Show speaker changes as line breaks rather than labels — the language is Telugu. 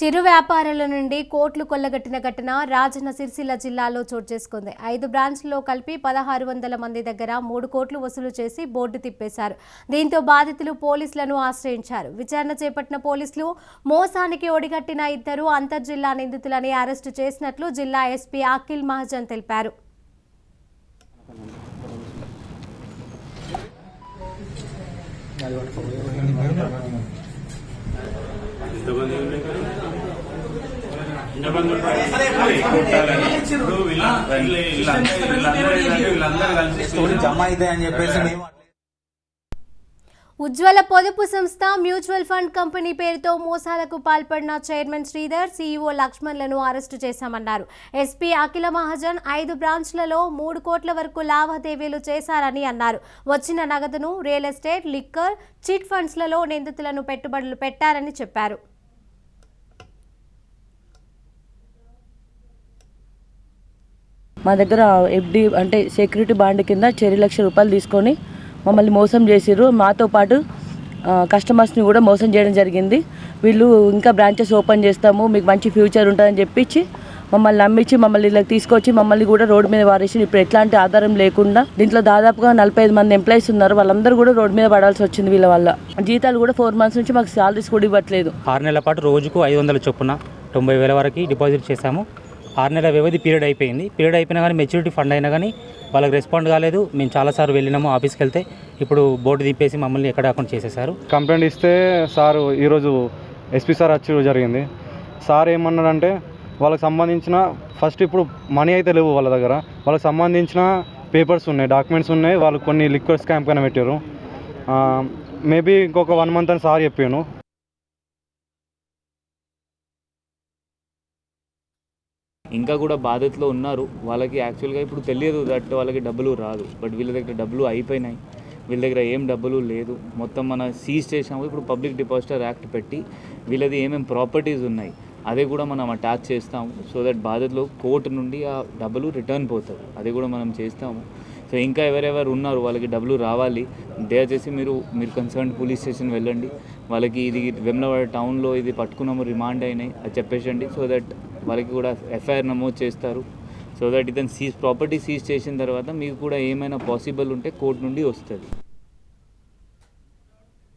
చిరు వ్యాపారుల నుండి కోట్లు కొల్లగట్టిన ఘటన రాజన్న సిరిసిల్ల జిల్లాలో చోటు చేసుకుంది. ఐదు బ్రాంచ్లో కలిపి పదహారు వందల మంది దగ్గర మూడు కోట్లు వసూలు చేసి బోర్డు తిప్పేశారు. దీంతో బాధితులు పోలీసులను ఆశ్రయించారు. విచారణ చేపట్టిన పోలీసులు మోసానికి ఒడిగట్టిన ఇద్దరు అంతర్జిల్లా నిందితులని అరెస్టు చేసినట్లు జిల్లా ఎస్పీ అఖిల్ మహాజన్ తెలిపారు.
ఎంతమంది
జమ అయితే అని చెప్పేసి మేము
ఉజ్వల పొదుపు సంస్థ మ్యూచువల్ ఫండ్ కంపెనీ పేరుతో మోసాలకు పాల్పడిన చైర్మన్ శ్రీధర్ సీఈఓ లక్ష్మణ్లను అరెస్టు చేశామన్నారు. ఎస్పీ అఖిల మహాజన్ ఐదు బ్రాంచ్లలో మూడు కోట్ల వరకు లావాదేవీలు చేశారని అన్నారు. వచ్చిన నగదును రియల్ ఎస్టేట్ లిక్కర్ చిట్ ఫండ్స్లలో నిందితులను పెట్టుబడులు పెట్టారని చెప్పారు.
మా దగ్గర ఎఫ్డి అంటే సెక్యూరిటీ బాండ్ కింద చెరి లక్ష రూపాయలు తీసుకొని మమ్మల్ని మోసం చేసిర్రు. మాతో పాటు కస్టమర్స్ని కూడా మోసం చేయడం జరిగింది. వీళ్ళు ఇంకా బ్రాంచెస్ ఓపెన్ చేస్తాము మీకు మంచి ఫ్యూచర్ ఉంటుందని చెప్పించి మమ్మల్ని నమ్మించి మమ్మల్ని ఇలా తీసుకొచ్చి మమ్మల్ని కూడా రోడ్డు మీద వారేసి ఇప్పుడు ఎట్లాంటి ఆధారం లేకుండా దీంట్లో దాదాపుగా నలభై ఐదు మంది ఎంప్లాయీస్ ఉన్నారు. వాళ్ళందరూ కూడా రోడ్డు మీద పడాల్సి వచ్చింది వీళ్ళ వల్ల. జీతాలు కూడా ఫోర్ మంత్స్ నుంచి మాకు శాలరీస్ కూడా ఇవ్వట్లేదు.
ఆరు నెలల పాటు రోజుకు ఐదు వందల చొప్పున తొంభై వేల వరకు డిపాజిట్ చేశాము. ఆరు నెలల వ్యవధి పీరియడ్ అయిపోయింది. పీరియడ్ అయిపోయినా కానీ మెచ్యూరిటీ ఫండ్ అయినా కానీ వాళ్ళకి రెస్పాండ్ కాలేదు. మేము చాలాసార్లు వెళ్ళినాము ఆఫీస్కి వెళ్తే. ఇప్పుడు బోర్డు దింపేసి మమ్మల్ని ఎక్కడ అకౌంట్ చేసేసారు
కంప్లైంట్ ఇస్తే సారు ఈరోజు ఎస్పీ సార్ వచ్చి జరిగింది. సార్ ఏమన్నాడంటే వాళ్ళకి సంబంధించిన ఫస్ట్ ఇప్పుడు మనీ అయితే లేవు వాళ్ళ దగ్గర. వాళ్ళకి సంబంధించిన పేపర్స్ ఉన్నాయి డాక్యుమెంట్స్ ఉన్నాయి. వాళ్ళు కొన్ని లిక్విడ్ స్కామ్ పైన పెట్టారు. మేబీ ఇంకొక వన్ మంత్ అని సార్ చెప్పాను
ఇంకా కూడా బాధితులు ఉన్నారు. వాళ్ళకి యాక్చువల్గా ఇప్పుడు తెలియదు దట్ వాళ్ళకి డబ్బులు రాదు. బట్ వీళ్ళ దగ్గర డబ్బులు అయిపోయినాయి. వీళ్ళ దగ్గర ఏం డబ్బులు లేదు. మొత్తం మన సీజ్ చేసాము ఇప్పుడు పబ్లిక్ డిపాజిటర్ యాక్ట్ పెట్టి వీళ్ళది ఏమేమి ప్రాపర్టీస్ ఉన్నాయి అదే కూడా మనం అటాచ్ చేస్తాము సో దట్ బాధితులు కోర్టు నుండి ఆ డబ్బులు రిటర్న్ పోతుంది అది కూడా మనం చేస్తాము. సో ఇంకా ఎవరెవరు ఉన్నారు వాళ్ళకి డబ్బులు రావాలి దయచేసి మీరు మీరు కన్సర్న్ పోలీస్ స్టేషన్ వెళ్ళండి. వాళ్ళకి ఇది వెమ్లవాడ టౌన్లో ఇది పట్టుకున్నాము రిమాండ్ అయినాయి. అది చెప్పేసండి. సో దట్ వాళ్ళకి కూడా ఎఫ్ఐఆర్ నమోదు చేస్తారు. సో దట్ ఇతను సీజ్ ప్రాపర్టీ సీజ్ చేసిన తర్వాత మీకు కూడా ఏమైనా పాసిబుల్ ఉంటే కోర్టు నుండి వస్తుంది.